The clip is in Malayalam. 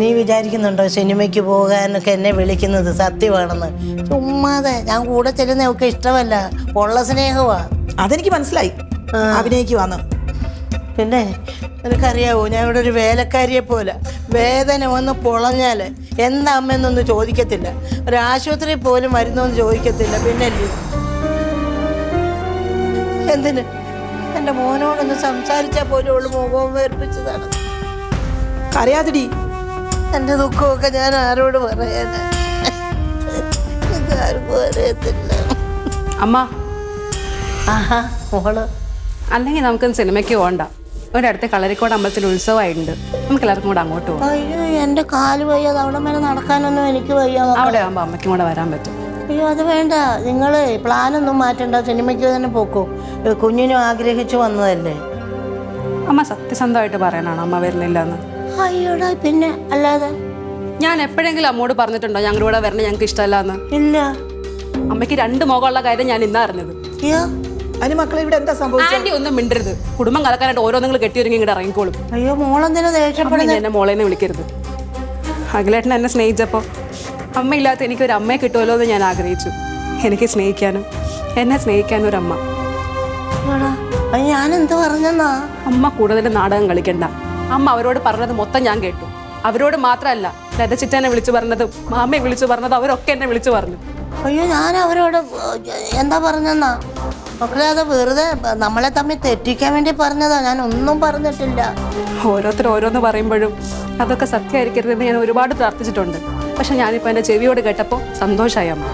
നീ വിചാരിക്കുന്നുണ്ടോ സിനിമയ്ക്ക് പോകാനൊക്കെ എന്നെ വിളിക്കുന്നത് സത്യമാണെന്ന്? ചുമ്മാതെ. ഞാൻ കൂടെ ചെല്ലുന്നതൊക്കെ ഇഷ്ടമല്ല. ഉള്ള സ്നേഹമാ അതെനിക്ക് മനസ്സിലായി. അഭിനയിക്കുവാന്ന്. പിന്നെ നിനക്കറിയാവോ ഞാൻ ഇവിടെ ഒരു വേലക്കാരിയെ പോലെ. വേദന വന്ന് പൊളഞ്ഞാൽ എന്താ അമ്മയെന്നൊന്നും ചോദിക്കത്തില്ല. ഒരു ആശുപത്രിയിൽ പോലും മരുന്നൊന്നും ചോദിക്കത്തില്ല. പിന്നെ എന്തിന്? എന്റെ മോനോടൊന്ന് സംസാരിച്ചാൽ പോലും ഉള്ളു മുഖവും വേർപ്പിച്ചതാണ് കരയാതിടി. എന്റെ ദുഃഖമൊക്കെ ഞാൻ ആരോട് പറയാനാ എനിക്ക് ആർക്കും അറിയത്തില്ല അമ്മ. ആഹാ മോൾ. അല്ലെങ്കിൽ നമുക്ക് സിനിമയ്ക്ക് പോകണ്ട അടുത്ത് കളരിക്കോട് അമ്പലത്തിൽ ഉത്സവമായിട്ടുണ്ട്. നമുക്ക് എല്ലാവർക്കും കൂടെ അങ്ങോട്ട് പോകാം അയ്യോ എന്റെ കാൽ വയ്യാതെ അവിടെ മേലെ നടക്കാനൊന്നും എനിക്ക് വയ്യ. അവിടെ ആകുമ്പോൾ അമ്മയ്ക്കും കൂടെ വരാൻ പറ്റും. അയ്യോ അത് വേണ്ട. നിങ്ങൾ പ്ലാനൊന്നും മാറ്റണ്ട. സിനിമയ്ക്ക് തന്നെ പോക്കോ. കുഞ്ഞിനും ആഗ്രഹിച്ചു വന്നതല്ലേ? അമ്മ സത്യസന്ധമായിട്ട് പറയാനാണ് അമ്മ വരുന്നില്ല എന്ന് അയ്യോടാ പിന്നെ അല്ലാതെ? ഞാൻ എപ്പോഴെങ്കിലും അമ്മോട് പറഞ്ഞിട്ടുണ്ടോ ഞങ്ങളുടെ കൂടെ വരണേ ഞങ്ങൾക്ക് ഇഷ്ടമല്ല എന്ന് ഇല്ല. അമ്മയ്ക്ക് രണ്ട് മുഖമുള്ള കാര്യം ഞാൻ ഇന്നാ അറിഞ്ഞത്. അയ്യോ. അതിന് മക്കളെ ഇവിടെ എന്താ സംഭവിച്ചത്? ആന്റി ഒന്നും മിണ്ടരുത്. കുടുംബം കലക്കാനായിട്ട് ഓരോ നിങ്ങൾ കെട്ടിയൊരുങ്ങി ഇങ്ങോട്ട് ഇറങ്ങിക്കോളും. അയ്യോ മോളെന്തിനാ അമ്മ ദേഷ്യപ്പെടുന്നത് എന്നെ മോളേനെ വിളിക്കരുത്. അഖിലേട്ടൻ എന്നെ സ്നേഹിച്ചപ്പോ അമ്മ സ്നേഹിച്ചപ്പോൾ എനിക്ക് ഒരു അമ്മയെ കിട്ടുമല്ലോ എന്ന് ഞാൻ ആഗ്രഹിച്ചു. എനിക്ക് സ്നേഹിക്കാനും എന്നെ സ്നേഹിക്കാനും ഒരു അമ്മ. അയ്യോടാ, അത് ഞാൻ എന്ത് പറഞ്ഞെന്നാ? അമ്മ കൂടുതൽ നാടകം കളിക്കണ്ട. അമ്മ അവരോട് പറഞ്ഞത് മൊത്തം ഞാൻ കേട്ടു. അവരോട് മാത്രമല്ല ലതച്ചിറ്റനെ വിളിച്ചു പറഞ്ഞതും മാമയെ വിളിച്ചു പറഞ്ഞതും അവരൊക്കെ എന്നെ വിളിച്ചു പറഞ്ഞു. അയ്യോ ഞാൻ അവരോട് എന്താ പറഞ്ഞെന്നാ? മക്കളെ അത് വെറുതെ നമ്മളെ തമ്മിൽ തെറ്റിക്കാൻ വേണ്ടി പറഞ്ഞതാ. ഞാൻ ഒന്നും പറഞ്ഞിട്ടില്ല. ഓരോരുത്തർ ഓരോന്ന് പറയുമ്പോഴും അതൊക്കെ സത്യമായിരിക്കരുതെന്ന് ഞാൻ ഒരുപാട് പ്രാർത്ഥിച്ചിട്ടുണ്ട്. പക്ഷെ ഞാനിപ്പോൾ എന്റെ ചെവിയോട് കേട്ടപ്പോൾ സന്തോഷമായി അമ്മ.